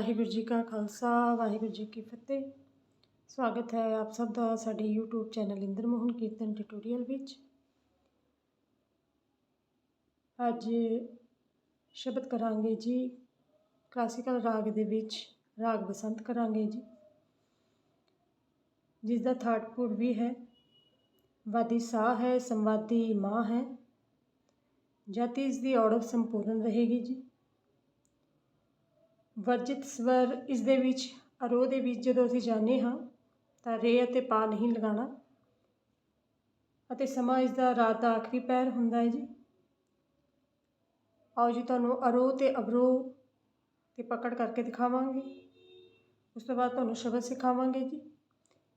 ਵਾਹਿਗੁਰੂ ਜੀ ਕਾ ਖਾਲਸਾ, ਵਾਹਿਗੁਰੂ ਜੀ ਕੀ ਫਤਿਹ। ਸਵਾਗਤ ਹੈ ਆਪ ਸਭ ਦਾ ਸਾਡੇ YouTube channel Inder Mohan Kirtan tutorial ਵਿੱਚ। ਅੱਜ ਸ਼ਬਦ ਕਰਾਂਗੇ ਜੀ ਕਲਾਸੀਕਲ ਰਾਗ ਦੇ ਵਿੱਚ ਰਾਗ ਬਸੰਤ ਕਰਾਂਗੇ ਜੀ। ਜਿਸ ਦਾ ਥਰਡ ਪੁਰ ਵੀ ਹੈ, ਵਾਦੀ ਸਾ ਹੈ, ਸੰਵਾਦੀ ਮਾਂ ਹੈ ਜਾਤੀ ਇਸ ਦੀ ਔੜਵ ਸੰਪੂਰਨ ਰਹੇਗੀ ਜੀ। ਵਰਜਿਤ ਸਵਰ ਇਸ ਦੇ ਵਿੱਚ ਅਰੋਹ ਦੇ ਵਿੱਚ ਜਦੋਂ ਅਸੀਂ ਜਾਂਦੇ ਹਾਂ, ਤਾਂ ਰੇ ਅਤੇ ਪਾ ਨਹੀਂ ਲਗਾਉਣਾ। ਅਤੇ ਸਮਾਂ ਇਸ ਦਾ ਰਾਤ ਦਾ ਆਖਰੀ ਪੈਰ ਹੁੰਦਾ ਹੈ ਜੀ। ਆਓ ਜੀ, ਤੁਹਾਨੂੰ ਅਰੋਹ ਤੇ ਅਵਰੋਹ ਤੇ ਪਕੜ ਕਰਕੇ ਦਿਖਾਵਾਂਗੇ। ਉਸ ਤੋਂ ਬਾਅਦ ਤੁਹਾਨੂੰ ਸ਼ਬਦ ਸਿਖਾਵਾਂਗੇ ਜੀ।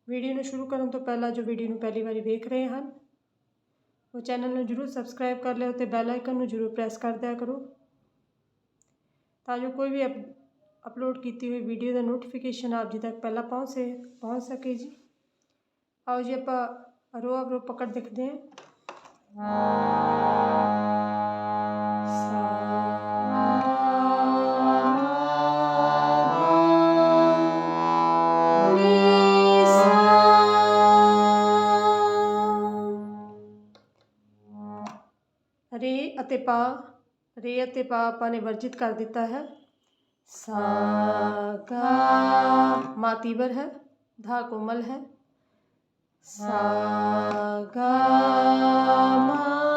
ਵੀਡੀਓ ਨੂੰ ਸ਼ੁਰੂ ਕਰਨ ਤੋਂ ਪਹਿਲਾਂ ਜੋ ਵੀਡੀਓ ਨੂੰ ਪਹਿਲੀ ਵਾਰੀ ਵੇਖ ਰਹੇ ਹਨ, ਉਹ ਚੈਨਲ ਨੂੰ ਜਰੂਰ ਸਬਸਕ੍ਰਾਈਬ ਕਰ ਲਿਓ ਤੇ ਬੈਲ ਆਈਕਨ ਨੂੰ ਜਰੂਰ ਪ੍ਰੈਸ ਕਰ ਦਿਆ ਕਰੋ। ਤਾਂ ਜੋ ਕੋਈ ਵੀ ਅਪਲੋਡ ਕੀਤੀ ਹੋਈ ਵੀਡੀਓ ਦਾ ਨੋਟੀਫਿਕੇਸ਼ਨ ਆਪ ਜੀ ਤੱਕ ਪਹਿਲਾਂ ਪਹੁੰਚ ਸੇ ਪਹੁੰਚ ਸਕੇ ਜੀ ਆਓ ਜੀ ਆਪਾਂ ਅਰੋ ਅਰੋ ਪਕੜ ਦੇਖਦੇ ਹਾਂ ਰੇ ਅਤੇ ਪਾ ਰੇ ਅਤੇ ਪਾ ਆਪਾਂ ਨੇ ਵਰਜਿਤ ਕਰ ਦਿੱਤਾ ਹੈ सा गा मा तीवर है धा कोमल है सा गा मा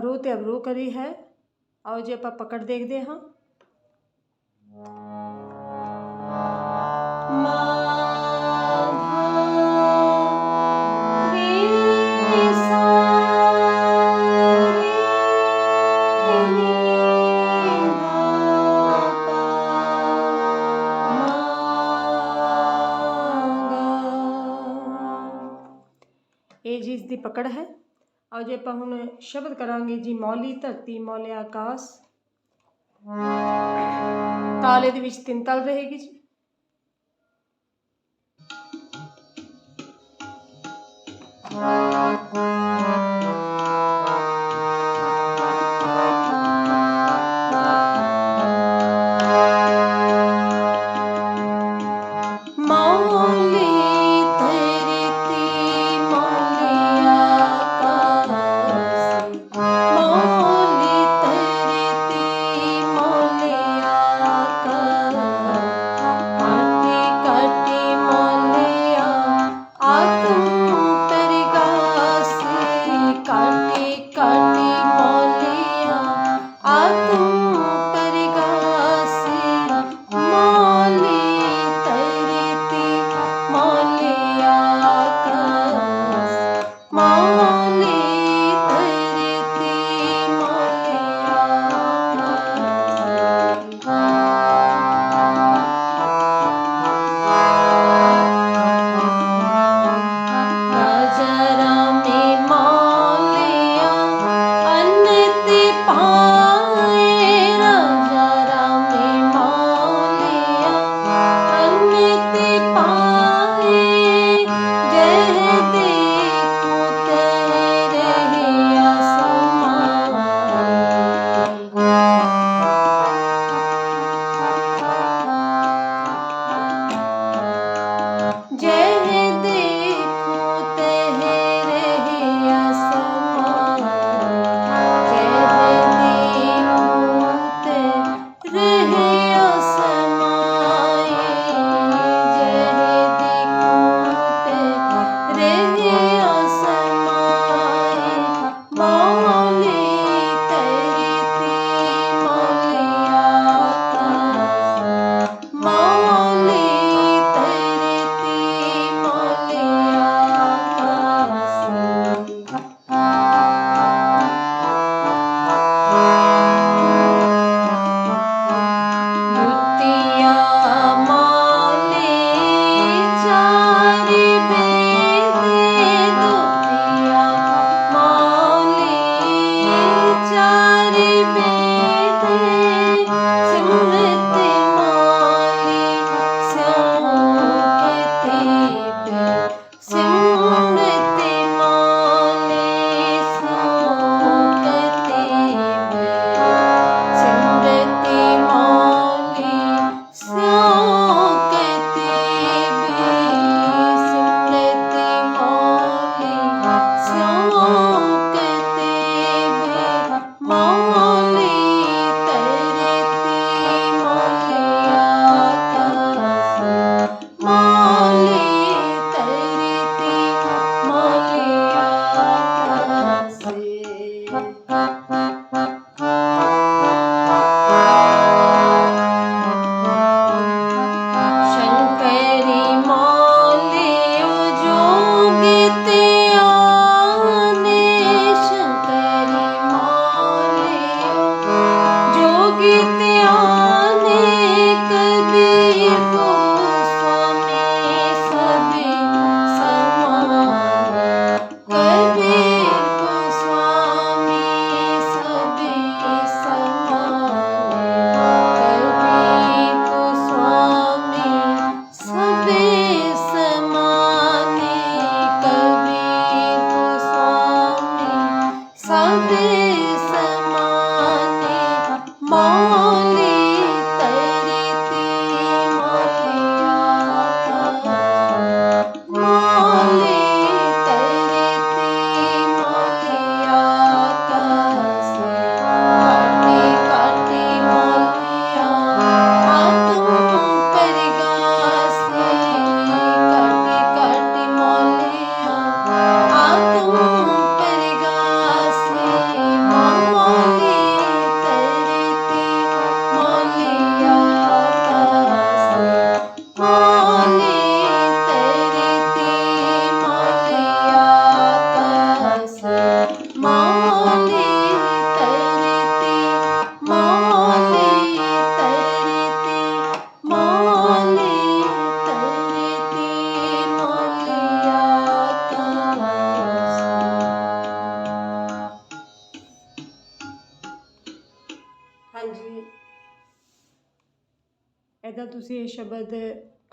ਅਰੋ ਤੇ ਅਵਰੋ ਕਰੀ ਹੈ ਆਓ ਜੀ ਆਪਾਂ ਪਕੜ ਦੇਖਦੇ ਹਾਂ ਆਪਾਂ ਹੁਣ ਸ਼ਬਦ ਕਰਾਂਗੇ ਜੀ, ਮੌਲੀ ਧਰਤੀ, ਮੌਲੇ ਆਕਾਸ਼। ਤਾਲੇ ਦੇ ਵਿੱਚ ਤਿੰਨ ਤਲ ਰਹੇਗੀ ਜੀ। ਮੌਲੀ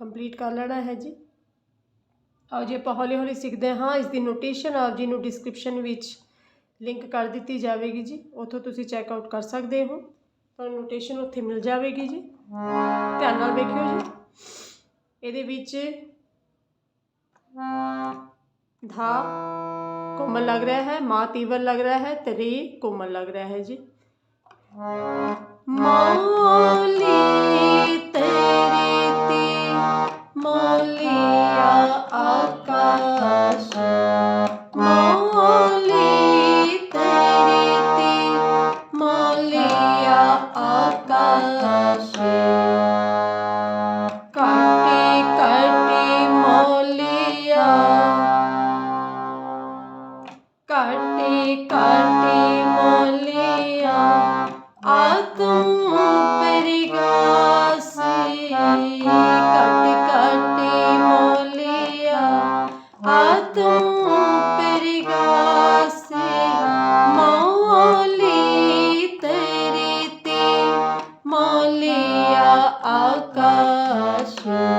ਕੰਪਲੀਟ ਕਰ ਲੈਣਾ ਹੈ ਜੀ। ਆਓ ਜੀ, ਆਪਾਂ ਹੌਲੀ ਹੌਲੀ ਸਿੱਖਦੇ ਹਾਂ। ਇਸ ਦੀ ਨੋਟੇਸ਼ਨ ਆਪ ਜੀ ਨੂੰ ਡਿਸਕ੍ਰਿਪਸ਼ਨ ਵਿੱਚ ਲਿੰਕ ਕਰ ਦਿੱਤੀ ਜਾਵੇਗੀ ਜੀ। ਉੱਥੋਂ ਤੁਸੀਂ ਚੈੱਕ ਆਊਟ ਕਰ ਸਕਦੇ ਹੋ। ਤੁਹਾਨੂੰ ਨੋਟੇਸ਼ਨ ਉੱਥੇ ਮਿਲ ਜਾਵੇਗੀ ਜੀ। ਧਿਆਨ ਨਾਲ ਵੇਖਿਓ ਜੀ। ਇਹਦੇ ਵਿੱਚ ਧਾ ਕੋਮਲ ਲੱਗ ਰਿਹਾ ਹੈ, ਮਾ ਤੀਵਰ ਲੱਗ ਰਿਹਾ ਹੈ ਤਰੀ ਕੋਮਲ ਲੱਗ ਰਿਹਾ ਹੈ ਜੀ। ਮੌਲੀ ਤੇਰੀ Apache.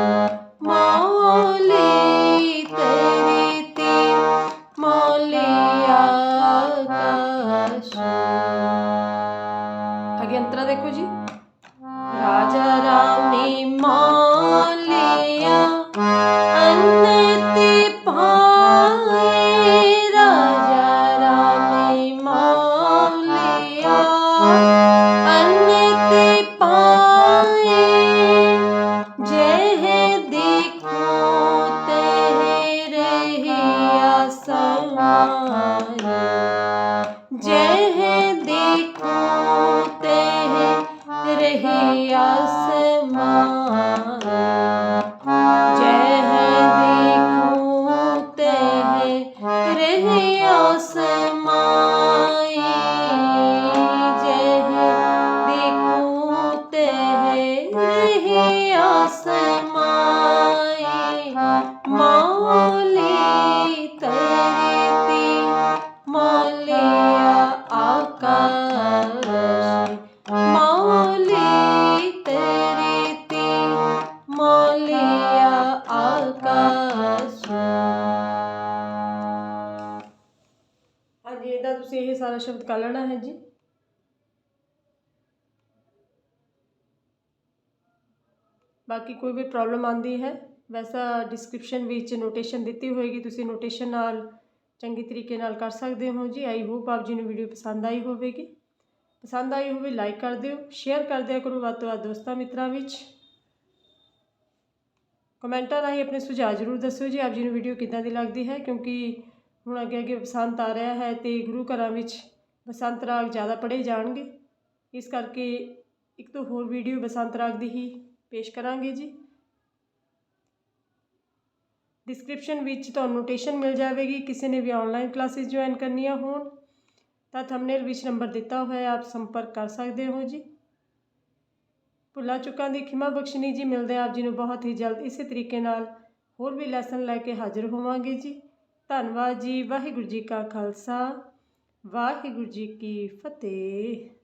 ਬਾਕੀ ਕੋਈ ਵੀ ਪ੍ਰੋਬਲਮ ਆਉਂਦੀ ਹੈ, ਵੈਸਾ ਡਿਸਕ੍ਰਿਪਸ਼ਨ ਵਿੱਚ ਨੋਟੇਸ਼ਨ ਦਿੱਤੀ ਹੋਏਗੀ, ਤੁਸੀਂ ਨੋਟੇਸ਼ਨ ਨਾਲ ਚੰਗੀ ਤਰੀਕੇ ਨਾਲ ਕਰ ਸਕਦੇ ਹੋ ਜੀ। ਆਈ ਹੋਪ ਆਪ ਜੀ ਨੂੰ ਵੀਡੀਓ ਪਸੰਦ ਆਈ ਹੋਵੇਗੀ। ਪਸੰਦ ਆਈ ਹੋਵੇ ਲਾਈਕ ਕਰ ਦਿਓ ਸ਼ੇਅਰ ਕਰ ਦਿਆ ਕਰੋ ਵੱਧ ਤੋਂ ਵੱਧ ਦੋਸਤਾਂ ਮਿੱਤਰਾਂ ਵਿੱਚ। ਕਮੈਂਟਾਂ ਰਾਹੀਂ ਆਪਣੇ ਸੁਝਾਅ ਜ਼ਰੂਰ ਦੱਸਿਓ ਜੀ, ਆਪ ਜੀ ਨੂੰ ਵੀਡੀਓ ਕਿੱਦਾਂ ਦੀ ਲੱਗਦੀ ਹੈ, ਕਿਉਂਕਿ ਹੁਣ ਅੱਗੇ ਅੱਗੇ ਬਸੰਤ ਆ ਰਿਹਾ ਹੈ ਤੇ ਗੁਰੂ ਘਰਾਂ ਵਿੱਚ ਬਸੰਤ ਰਾਗ ਜ਼ਿਆਦਾ ਪੜ੍ਹੇ ਜਾਣਗੇ। ਇਸ ਕਰਕੇ ਇੱਕ ਤੋਂ ਹੋਰ ਵੀਡੀਓ ਬਸੰਤ ਰਾਗ ਦੀ ਹੀ ਪੇਸ਼ ਕਰਾਂਗੇ ਜੀ। ਡਿਸਕ੍ਰਿਪਸ਼ਨ ਵਿੱਚ ਤੁਹਾਨੂੰ ਨੋਟੇਸ਼ਨ ਮਿਲ ਜਾਵੇਗੀ। ਕਿਸੇ ਨੇ ਵੀ ਆਨਲਾਈਨ ਕਲਾਸਿਸ ਜੁਆਇਨ ਕਰਨੀਆਂ ਹੋਣ, ਤਾਂ ਥੰਬਨੇਲ ਵਿੱਚ ਨੰਬਰ ਦਿੱਤਾ ਹੋਇਆ ਹੈ, ਆਪ ਸੰਪਰਕ ਕਰ ਸਕਦੇ ਹੋ ਜੀ। ਭੁੱਲਾਂ ਚੁੱਕਾਂ ਦੀ ਖਿਮਾ ਬਖਸ਼ਣੀ ਜੀ, ਮਿਲਦੇ ਆਪ ਜੀ ਨੂੰ ਬਹੁਤ ਹੀ ਜਲਦ। ਇਸੇ ਤਰੀਕੇ ਨਾਲ ਹੋਰ ਵੀ ਲੈਸਨ ਲੈ ਕੇ ਹਾਜ਼ਰ ਹੋਵਾਂਗੇ ਜੀ। ਧੰਨਵਾਦ ਜੀ। ਵਾਹਿਗੁਰੂ ਜੀ ਕਾ ਖਾਲਸਾ। ਵਾਹਿਗੁਰੂ ਜੀ ਕੀ ਫਤਿਹ।